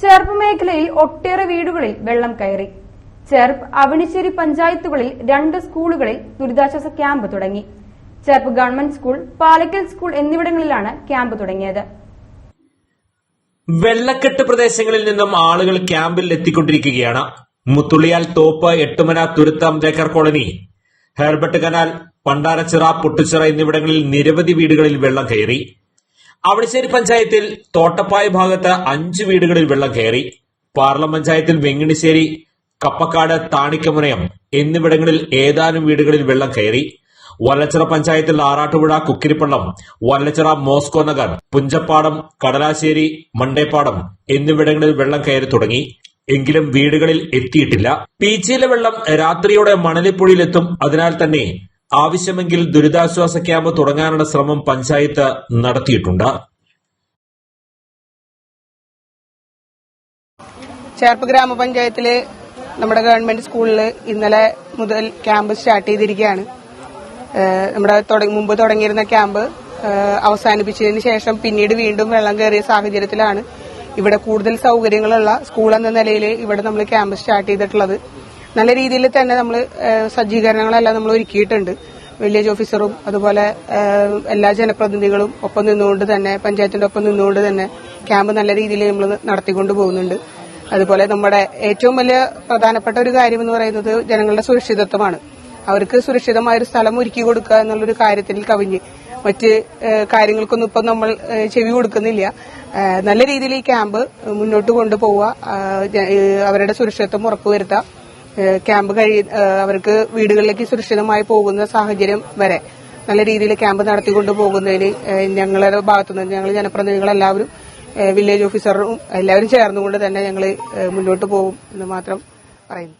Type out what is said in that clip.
ചേർപ്പ് മേഖലയിൽ ഒട്ടേറെ വീടുകളിൽ വെള്ളം കയറി. ചേർപ്പ് അവണിശ്ശേരി പഞ്ചായത്തുകളിൽ രണ്ട് സ്കൂളുകളിൽ ദുരിതാശ്വാസ ക്യാമ്പ് തുടങ്ങി. Cherpu government school Palakkal school എന്നിവിടങ്ങളിലാണ് ക്യാമ്പ് തുടങ്ങിയത്. വെള്ളക്കെട്ട് പ്രദേശങ്ങളിൽ നിന്നും ആളുകൾ ക്യാമ്പിൽ എത്തിക്കൊണ്ടിരിക്കുകയാണ്. Muthulliyal Thoppu Ettumana Thuruthum Baker colony Herbert canal Pandarachira Pottuchira എന്നിവിടങ്ങളിൽ നിരവധി വീടുകളിൽ വെള്ളം കയറി. അവണിശ്ശേരി പഞ്ചായത്തിൽ തോട്ടപ്പായ ഭാഗത്ത് അഞ്ച് വീടുകളിൽ വെള്ളം കയറി പാർലം പഞ്ചായത്തിൽ വെങ്ങിണിശ്ശേരി കപ്പക്കാട് താണിക്കമുനയം എന്നിവിടങ്ങളിൽ ഏതാനും വീടുകളിൽ വെള്ളം കയറി വല്ലച്ചിറ പഞ്ചായത്തിൽ ആറാട്ടുപുഴ കുക്കിരിപ്പള്ളം വല്ലച്ചിറ മോസ്കോ നഗർ പുഞ്ചപ്പാടം കടലാശ്ശേരി മണ്ടേപ്പാടം എന്നിവിടങ്ങളിൽ വെള്ളം കയറി തുടങ്ങി. എങ്കിലും വീടുകളിൽ എത്തിയിട്ടില്ല. പീച്ചിയിലെ വെള്ളം രാത്രിയോടെ മണലിപ്പുഴയിലെത്തും അതിനാൽ തന്നെ ആവശ്യമെങ്കിൽ ദുരിതാശ്വാസ ക്യാമ്പ് തുടങ്ങാനുള്ള ശ്രമം പഞ്ചായത്ത് നടത്തിയിട്ടുണ്ട്. ചേർപ്പ് ഗ്രാമപഞ്ചായത്തിൽ നമ്മുടെ ഗവൺമെന്റ് സ്കൂളിൽ ഇന്നലെ മുതൽ ക്യാമ്പ് സ്റ്റാർട്ട് ചെയ്തിരിക്കുകയാണ്. നമ്മുടെ മുമ്പ് തുടങ്ങിയിരുന്ന ക്യാമ്പ് അവസാനിപ്പിച്ചതിന് ശേഷം പിന്നീട് വീണ്ടും വെള്ളം കയറിയ സാഹചര്യത്തിലാണ് ഇവിടെ കൂടുതൽ സൗകര്യങ്ങളുള്ള സ്കൂൾ എന്ന നിലയിൽ ഇവിടെ നമ്മൾ ക്യാമ്പ് സ്റ്റാർട്ട് ചെയ്തിട്ടുള്ളത്. നല്ല രീതിയിൽ തന്നെ നമ്മൾ സജ്ജീകരണങ്ങളെല്ലാം നമ്മൾ ഒരുക്കിയിട്ടുണ്ട്. വില്ലേജ് ഓഫീസറും അതുപോലെ എല്ലാ ജനപ്രതിനിധികളും ഒപ്പം നിന്നുകൊണ്ട് തന്നെ പഞ്ചായത്തിന്റെ ഒപ്പം നിന്നുകൊണ്ട് തന്നെ ക്യാമ്പ് നല്ല രീതിയിൽ നമ്മൾ നടത്തിക്കൊണ്ട് പോകുന്നുണ്ട്. അതുപോലെ നമ്മുടെ ഏറ്റവും വലിയ പ്രധാനപ്പെട്ട ഒരു കാര്യം എന്ന് പറയുന്നത് ജനങ്ങളുടെ സുരക്ഷിതത്വമാണ്. അവർക്ക് സുരക്ഷിതമായ ഒരു സ്ഥലം ഒരുക്കി കൊടുക്കുക എന്നുള്ളൊരു കാര്യത്തിൽ കവിഞ്ഞ് മറ്റ് കാര്യങ്ങൾക്കൊന്നും ഇപ്പം നമ്മൾ ചെവി കൊടുക്കുന്നില്ല. നല്ല രീതിയിൽ ഈ ക്യാമ്പ് മുന്നോട്ട് കൊണ്ടുപോവുക അവരുടെ സുരക്ഷിതത്വം ഉറപ്പുവരുത്തുക ക്യാമ്പ് കഴി അവർക്ക് വീടുകളിലേക്ക് സുരക്ഷിതമായി പോകുന്ന സാഹചര്യം വരെ നല്ല രീതിയിൽ ക്യാമ്പ് നടത്തിക്കൊണ്ട് പോകുന്നതിന് ഞങ്ങളുടെ ഭാഗത്തുനിന്ന് ഞങ്ങൾ ജനപ്രതിനിധികളെല്ലാവരും വില്ലേജ് ഓഫീസറും എല്ലാവരും ചേർന്നുകൊണ്ട് തന്നെ ഞങ്ങൾ മുന്നോട്ട് പോകും എന്ന് മാത്രം പറയുന്നു.